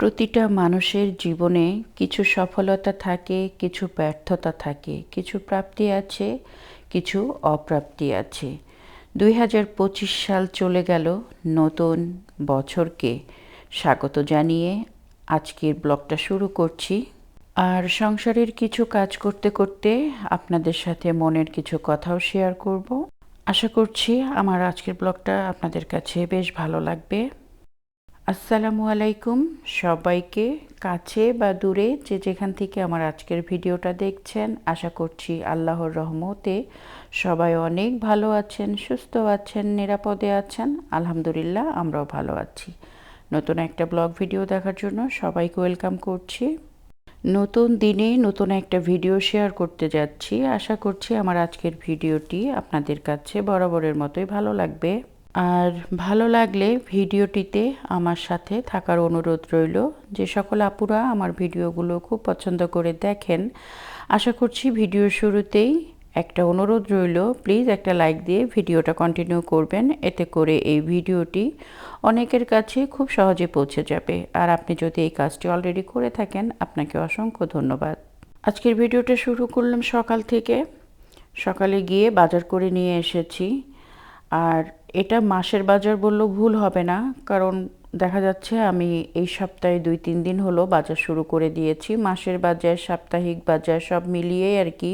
প্রতিটা মানুষের জীবনে কিছু সফলতা থাকে, কিছু ব্যর্থতা থাকে, কিছু প্রাপ্তি আছে, কিছু অপ্রাপ্তি আছে। দুই হাজার পঁচিশ সাল চলে গেল নতুন বছরকে। স্বাগত জানিয়ে আজকের ব্লগটা শুরু করছি। আর সংসারের কিছু কাজ করতে করতে আপনাদের সাথে মনের কিছু কথাও শেয়ার করব। আশা করছি আমার আজকের ব্লগটা আপনাদের কাছে বেশ ভালো লাগবে। আসসালামু আলাইকুম সবাইকে কাছে বা দূরে যে যেখান থেকে আমার আজকের ভিডিওটা দেখছেন, আশা করছি আল্লাহর রহমতে সবাই অনেক ভালো আছেন, সুস্থ আছেন, নিরাপদে আছেন। আলহামদুলিল্লাহ, আমরাও ভালো আছি। নতুন একটা ব্লগ ভিডিও দেখার জন্য সবাইকে ওয়েলকাম করছি। নতুন দিনে নতুন একটা ভিডিও শেয়ার করতে যাচ্ছি। আশা করছি আমার আজকের ভিডিওটি আপনাদের কাছে বরাবরের মতোই ভালো লাগবে। আর ভালো লাগলে ভিডিওটিতে আমার সাথে থাকার অনুরোধ রইল। যে সকল আপুরা আমার ভিডিওগুলো খুব পছন্দ করে দেখেন, আশা করছি ভিডিওর শুরুতেই একটা অনুরোধ রইল। প্লিজ একটা লাইক দিয়ে ভিডিওটা কন্টিনিউ করবেন, এতে করে এই ভিডিওটি অনেকের কাছে খুব সহজে পৌঁছে যাবে। আর আপনি যদি এই কাজটি অলরেডি করে থাকেন, আপনাকে অসংখ্য ধন্যবাদ। আজকের ভিডিওটা শুরু করলাম সকাল থেকে। সকালে গিয়ে বাজার করে নিয়ে এসেছি। আর এটা মাসের বাজার বললেও ভুল হবে না, কারণ দেখা যাচ্ছে আমি এই সপ্তাহে দুই তিন দিন হলো বাজার শুরু করে দিয়েছি। মাসের বাজার, সাপ্তাহিক বাজার সব মিলিয়ে আর কি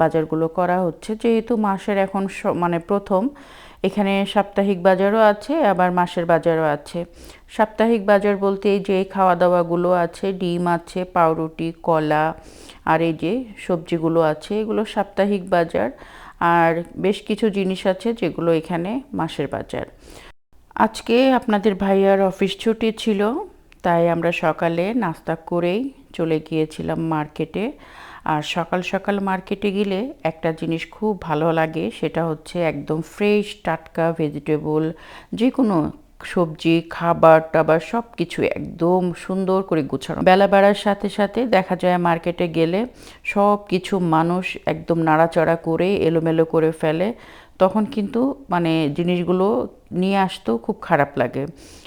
বাজারগুলো করা হচ্ছে। যেহেতু মাসের এখন মানে প্রথম, এখানে সাপ্তাহিক বাজারও আছে, আবার মাসের বাজারও আছে। সাপ্তাহিক বাজার বলতে এই যে খাওয়া দাওয়াগুলো আছে, ডিম আছে, পাউরুটি, কলা, আর এই যে সবজিগুলো আছে, এগুলো সাপ্তাহিক বাজার। আর বেশ কিছু জিনিস আছে যেগুলো এখানে মাসের বাজার। আজকে আপনাদের ভাইয়ার অফিস ছুটি ছিল, তাই আমরা সকালে নাস্তা করেই চলে গিয়েছিলাম মার্কেটে। আর সকাল সকাল মার্কেটে গেলে একটা জিনিস খুব ভালো লাগে, সেটা হচ্ছে একদম ফ্রেশ টাটকা ভেজিটেবল যে কোনো সবজি খাবার টাবার সব কিছু একদম সুন্দর করে গুছানো। বেলা বেড়ার সাথে সাথে দেখা যায় মার্কেটে গেলে সব কিছু মানুষ একদম নাড়াচাড়া করে, এলোমেলো করে ফেলে। তখন কিন্তু মানে জিনিসগুলো নিয়ে আসতেও খুব খারাপ লাগে।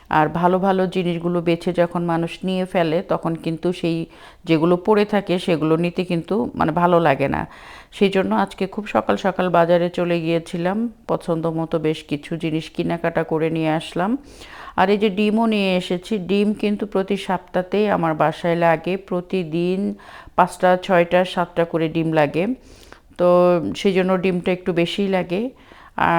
আর ভালো ভালো জিনিসগুলো বেছে যখন মানুষ নিয়ে ফেলে, তখন কিন্তু সেই যেগুলো পড়ে থাকে সেগুলো নিতে কিন্তু মানে ভালো লাগে না। সেই জন্য আজকে খুব সকাল সকাল বাজারে চলে গিয়েছিলাম, পছন্দ মতো বেশ কিছু জিনিস কেনাকাটা করে নিয়ে আসলাম। আর এই যে ডিমও নিয়ে এসেছি, ডিম কিন্তু প্রতি সপ্তাহতেই আমার বাসায় লাগে, প্রতিদিন পাঁচটা, ছয়টা, সাতটা করে ডিম লাগে। তো সেই জন্য ডিমটা একটু বেশিই লাগে।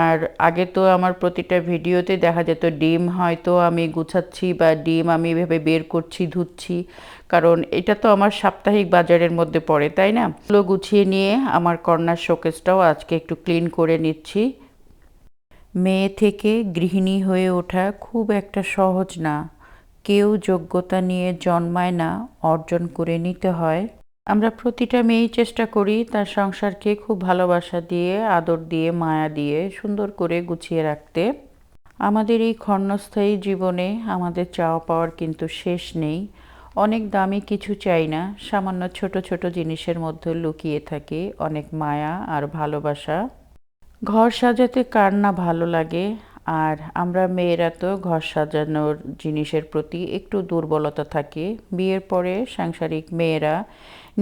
আর আগে তো আমার প্রতিটা ভিডিওতে দেখা যেত ডিম হয়তো আমি গুছাচ্ছি বা ডিম আমি এভাবে বের করছি, ধুচ্ছি। কারণ এটা তো আমার সাপ্তাহিক বাজারের মধ্যে পড়ে, তাই না? এগুলো গুছিয়ে নিয়ে আমার কর্নার শোকেসটাও আজকে একটু ক্লিন করে নিচ্ছি। মেয়ে থেকে গৃহিণী হয়ে ওঠা খুব একটা সহজ না। কেউ যোগ্যতা নিয়ে জন্মায় না, অর্জন করে নিতে হয়। আমরা প্রতিটা মেয়েই চেষ্টা করি তার সংসারকে খুব ভালোবাসা দিয়ে, আদর দিয়ে, মায়া দিয়ে সুন্দর করে গুছিয়ে রাখতে। আমাদের এই ক্ষণস্থায়ী জীবনে আমাদের চাওয়া পাওয়ার কিন্তু শেষ নেই। অনেক দামি কিছু চাই না, সামান্য ছোট ছোট জিনিসের মধ্যে লুকিয়ে থাকে অনেক মায়া আর ভালোবাসা। ঘর সাজাতে কার না ভালো লাগে? আর আমরা মেয়েরা তো ঘর সাজানোর জিনিসের প্রতি একটু দুর্বলতা থাকে। বিয়ের পরে সাংসারিক মেয়েরা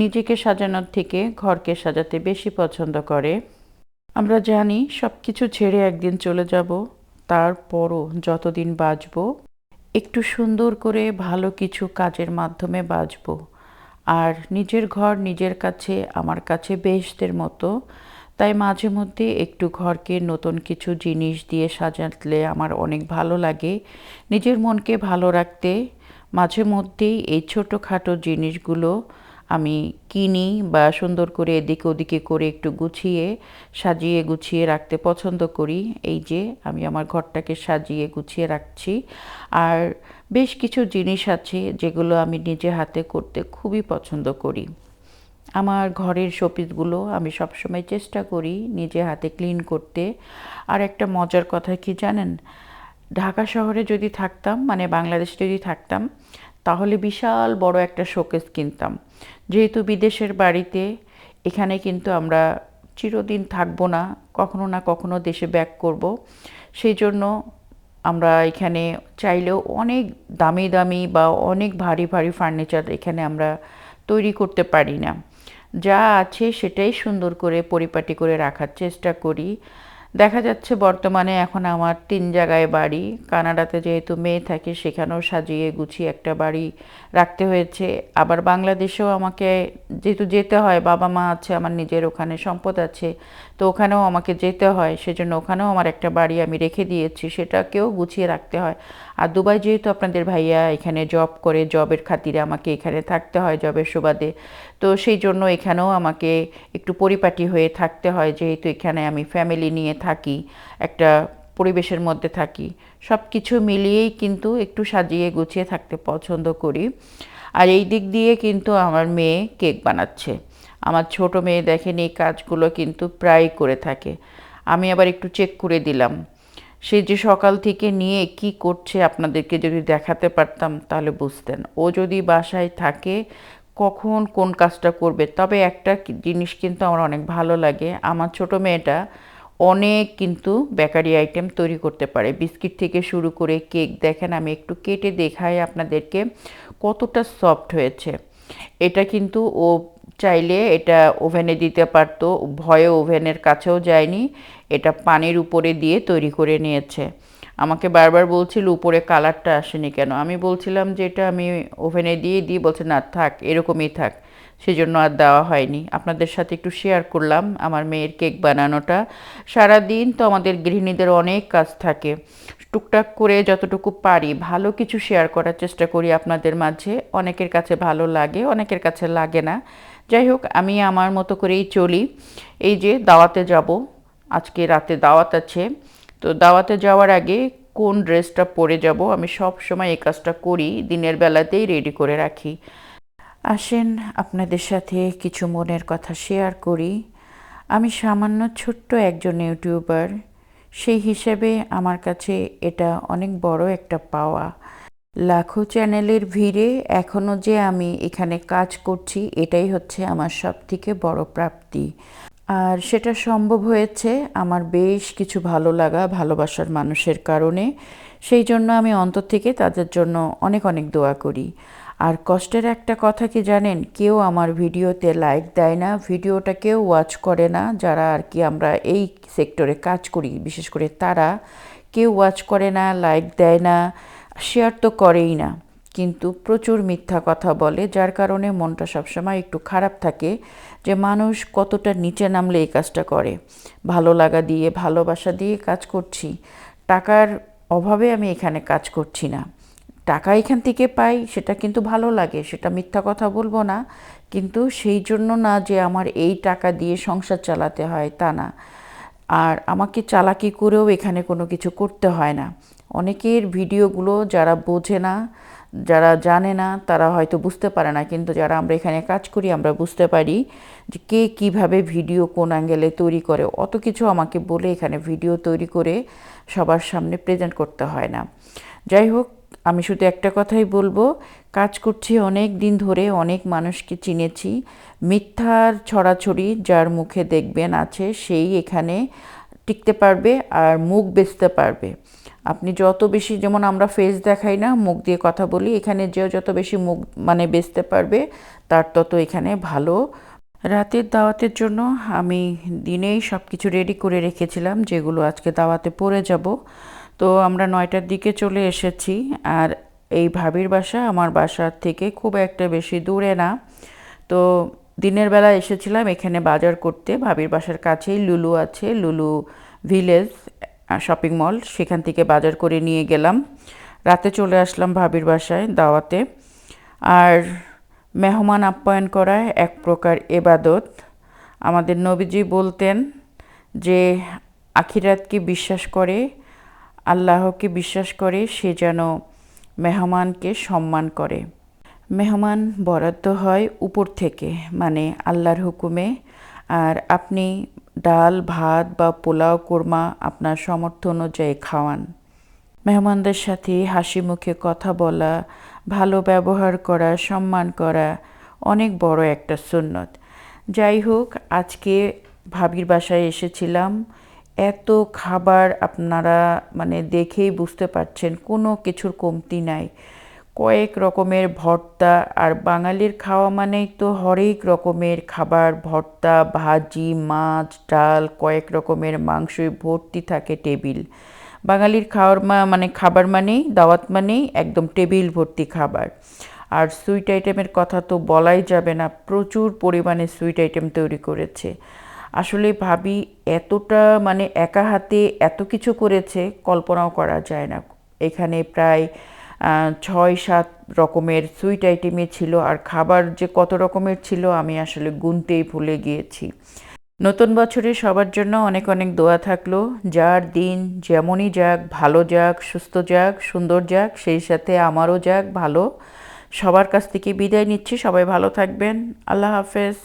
নিজেকে সাজানোর থেকে ঘরকে সাজাতে বেশি পছন্দ করে। আমরা জানি সব কিছু ছেড়ে একদিন চলে যাব, তারপরও যতদিন বাঁচব, একটু সুন্দর করে ভালো কিছু কাজের মাধ্যমে বাঁচব। আর নিজের ঘর নিজের কাছে, আমার কাছে বেশদের মতো। তাই মাঝে মধ্যে একটু ঘরকে নতুন কিছু জিনিস দিয়ে সাজাতলে আমার অনেক ভালো লাগে। নিজের মনকে ভালো রাখতে মাঝে মধ্যেই এই ছোটোখাটো জিনিসগুলো আমি কিনি বা সুন্দর করে এদিকে ওদিকে করে একটু গুছিয়ে, সাজিয়ে গুছিয়ে রাখতে পছন্দ করি। এই যে, আমি আমার ঘরটাকে সাজিয়ে গুছিয়ে রাখছি। আর বেশ কিছু জিনিস আছে যেগুলো আমি নিজে হাতে করতে খুবই পছন্দ করি। আমার ঘরের শোপিসগুলো আমি সবসময় চেষ্টা করি নিজে হাতে ক্লিন করতে। আর একটা মজার কথা কি জানেন? ঢাকা শহরে যদি থাকতাম মানে বাংলাদেশে যদি থাকতাম তাহলে বিশাল বড় একটা শোকেস কিনতাম। যেহেতু বিদেশের বাড়িতে, এখানে কিন্তু আমরা চিরদিন থাকব না, কখনো না কখনো দেশে ব্যাক করব। সেই জন্য আমরা এখানে চাইলেও অনেক দামি দামি বা অনেক ভারী ভারী ফার্নিচার এখানে আমরা তৈরি করতে পারি না। যা আছে সেটাই সুন্দর করে পরিপাটি করে রাখার চেষ্টা করি। দেখা যাচ্ছে বর্তমানে এখন আমার তিন জায়গায় বাড়ি। কানাডাতে যেহেতু মেয়ে থাকে, সেখানেও সাজিয়ে গুছিয়ে একটা বাড়ি রাখতে হয়েছে। আবার বাংলাদেশেও আমাকে যেহেতু যেতে হয়, বাবা মা আছে, আমার নিজের ওখানে সম্পদ আছে, তো ওখানেও আমাকে যেতে হয়। সেজন্য ওখানেও আমার একটা বাড়ি আমি রেখে দিয়েছি, সেটাকেও গুছিয়ে রাখতে হয়। আর দুবাই যেহেতু আপনাদের ভাইয়া এখানে জব করে জবের খাতিরে আমাকে এখানে থাকতে হয় জবের সুবাদে, তো সেই জন্য এখানেও আমাকে একটু পরিপাটি হয়ে থাকতে হয় যেহেতু এখানে আমি ফ্যামিলি নিয়ে থাকি, একটা পরিবেশের মধ্যে থাকি। সব কিছু মিলিয়েই কিন্তু একটু সাজিয়ে গুছিয়ে থাকতে পছন্দ করি। আর এই দিক দিয়ে কিন্তু আমার মেয়ে কেক বানাচ্ছে। আমার ছোট মেয়ে দেখেন এই কাজগুলো কিন্তু প্রায় করে থাকে। আমি আবার একটু চেক করে দিলাম। সে যে সকাল থেকে নিয়ে কি করছে আপনাদেরকে যদি দেখাতে পারতাম তাহলে বুঝতেন। ও যদি বাসায় থাকে, কখন কোন কাজটা করবে? তবে একটা জিনিস কিন্তু আমার অনেক ভালো লাগে। আমার ছোট মেয়েটা অনেক কিন্তু বেকারি আইটেম তৈরি করতে পারে। বিস্কিট থেকে শুরু করে কেক, দেখেন আমি একটু কেটে দেখাই আপনাদেরকে কতটা সফট হয়েছে। এটা কিন্তু ও চাইলে এটা ওভেনে দিতে পারতো, ভয়ে ওভেনের কাছেও যায়নি, এটা পানির উপরে দিয়ে তৈরি করে নিয়েছে। আমাকে বারবার বলছিল, উপরে কালারটা আসেনি কেন? আমি বলছিলাম যে, এটা আমি ওভেনে দিয়ে দিই। বলছে, না, থাক, এরকমই থাক। সেজন্য আর দেওয়া হয়নি। আপনাদের সাথে একটু শেয়ার করলাম আমার মেয়ের কেক বানানোটা। সারা দিন তো আমাদের গৃহিণীদের অনেক কাজ থাকে। টুকটাক করে যতটুকু পারি, ভালো কিছু শেয়ার করার চেষ্টা করি আপনাদের মাঝে। অনেকের কাছে ভালো লাগে, অনেকের কাছে লাগে না। যাই হোক, আমি আমার মতো করেই চলি। এই যে দাওয়াতে যাব, আজকে রাতে দাওয়াত আছে। তো দাওয়াতে যাওয়ার আগে কোন ড্রেসটা পরে যাব, আমি সব সময় এই কাজটা করি, দিনের বেলাতেই রেডি করে রাখি। আসেন, আপনাদের সাথে কিছু মনের কথা শেয়ার করি। আমি সামান্য ছোট্ট একজন ইউটিউবার সেই হিসেবে আমার কাছে এটা অনেক বড় একটা পাওয়া। লাখো চ্যানেলের ভিড়ে এখনও যে আমি এখানে কাজ করছি, এটাই হচ্ছে আমার সব থেকে বড় প্রাপ্তি। আর সেটা সম্ভব হয়েছে আমার বেশ কিছু ভালো লাগা ভালোবাসার মানুষের কারণে। সেই জন্য আমি অন্তর থেকে তাদের জন্য অনেক অনেক দোয়া করি। আর কষ্টের একটা কথা কি জানেন? কেউ আমার ভিডিওতে লাইক দেয় না, ভিডিওটা কেউ ওয়াচ করে না। যারা আর কি আমরা এই সেক্টরে কাজ করি, বিশেষ করে তারা, কেউ ওয়াচ করে না, লাইক দেয় না। শেয়ার তো করেই না। কিন্তু প্রচুর মিথ্যা কথা বলে, যার কারণে মনটা সবসময় একটু খারাপ থাকে যে মানুষ কতটা নিচে নামলে এই কাজটা করে। ভালো লাগা দিয়ে, ভালোবাসা দিয়ে কাজ করছি। টাকার অভাবে আমি এখানে কাজ করছি না। টাকা এখান থেকে পাই, সেটা কিন্তু ভালো লাগে, সেটা মিথ্যা কথা বলব না। কিন্তু সেই জন্য না যে আমার এই টাকা দিয়ে সংসার চালাতে হয়, তা না। আর আমাকে চালাকি করেও এখানে কোনো কিছু করতে হয় না। অনেকের ভিডিওগুলো যারা বোঝে না, যারা জানে না, তারা হয়তো বুঝতে পারে না। কিন্তু যারা আমরা এখানে কাজ করি, আমরা বুঝতে পারি যে কে কীভাবে ভিডিও কোন অ্যাঙ্গেলে তৈরি করে। অত কিছু আমাকে বলে এখানে ভিডিও তৈরি করে সবার সামনে প্রেজেন্ট করতে হয় না। যাই হোক আমি শুধু একটা কথাই বলব, কাজ করছি অনেক দিন ধরে, অনেক মানুষকে চিনেছি। মিথ্যার ছড়াছড়ি যার মুখে দেখবেন আছে, সেই এখানে টিকতে পারবে আর মুখ বেচতে পারবে। আপনি যত বেশি, যেমন আমরা ফেস দেখাই না, মুখ দিয়ে কথা বলি, এখানে যে যত বেশি মুখ মানে বেচতে পারবে, তার তত এখানে ভালো। রাতের দাওয়াতের জন্য আমি দিনেই সব কিছু রেডি করে রেখেছিলাম, যেগুলো আজকে দাওয়াতে পড়ে যাব। তো আমরা নয়টার দিকে চলে এসেছি। আর এই ভাবির বাসা আমার বাসার থেকে খুব একটা বেশি দূরে না। তো দিনের বেলা এসেছিলাম এখানে বাজার করতে। ভাবির বাসার কাছেই লুলু আছে, লুলু ভিলেজ শপিং মল। সেখান থেকে বাজার করে নিয়ে গেলাম। রাতে চলে আসলাম ভাবির বাসায় দাওয়াতে। আর মেহমান আপ্যায়ন করায় এক প্রকার এবাদত। আমাদের নবীজি বলতেন যে, আখিরাতকে বিশ্বাস করে আল্লাহকে বিশ্বাস করে সে যেন মেহমানকে সম্মান করে। মেহমান বরাদ্দ হয় উপর থেকে মানে আল্লাহর হুকুমে। আর আপনি ডাল, ভাত বা পোলাও, কোরমা আপনার সমর্থ অনুযায়ী খাওয়ান। মেহমানদের সাথে হাসি মুখে কথা বলা, ভালো ব্যবহার করা, সম্মান করা অনেক বড় একটা সুন্নত। যাই হোক, আজকে ভাবির বাসায় এসেছিলাম। এত খাবার আপনারা মানে দেখেই বুঝতে পারছেন, কোনো কিছুর কমতি নাই। কয়েক রকমের ভর্তা, আর বাঙালির খাওয়া মানেই তো হরেক রকমের খাবার, ভর্তা, ভাজি, মাছ, ডাল, কয়েক রকমের মাংসই ভর্তি থাকে টেবিল। বাঙালির খাওয়ার মা মানে খাবার মানেই, দাওয়াত মানেই একদম টেবিল ভর্তি খাবার। আর সুইট আইটেমের কথা তো বলাই যাবে না, প্রচুর পরিমাণে সুইট আইটেম তৈরি করেছে। আসলে ভাবি এতটা মানে একা হাতে এত কিছু করেছে, কল্পনাও করা যায় না। এখানে প্রায় ছয় সাত রকমের সুইট আইটেমে ছিল আর খাবার যে কত রকমের ছিল আমি আসলে গুনতেই ভুলে গিয়েছি। নতুন বছরে সবার জন্য অনেক অনেক দোয়া থাকল, যার দিন যেমনই যাক, ভালো যাক, সুস্থ যাক, সুন্দর যাক, সেই সাথে আমারও যাক ভালো। সবার কাছ থেকে বিদায় নিচ্ছি, সবাই ভালো থাকবেন, আল্লাহ হাফেজ।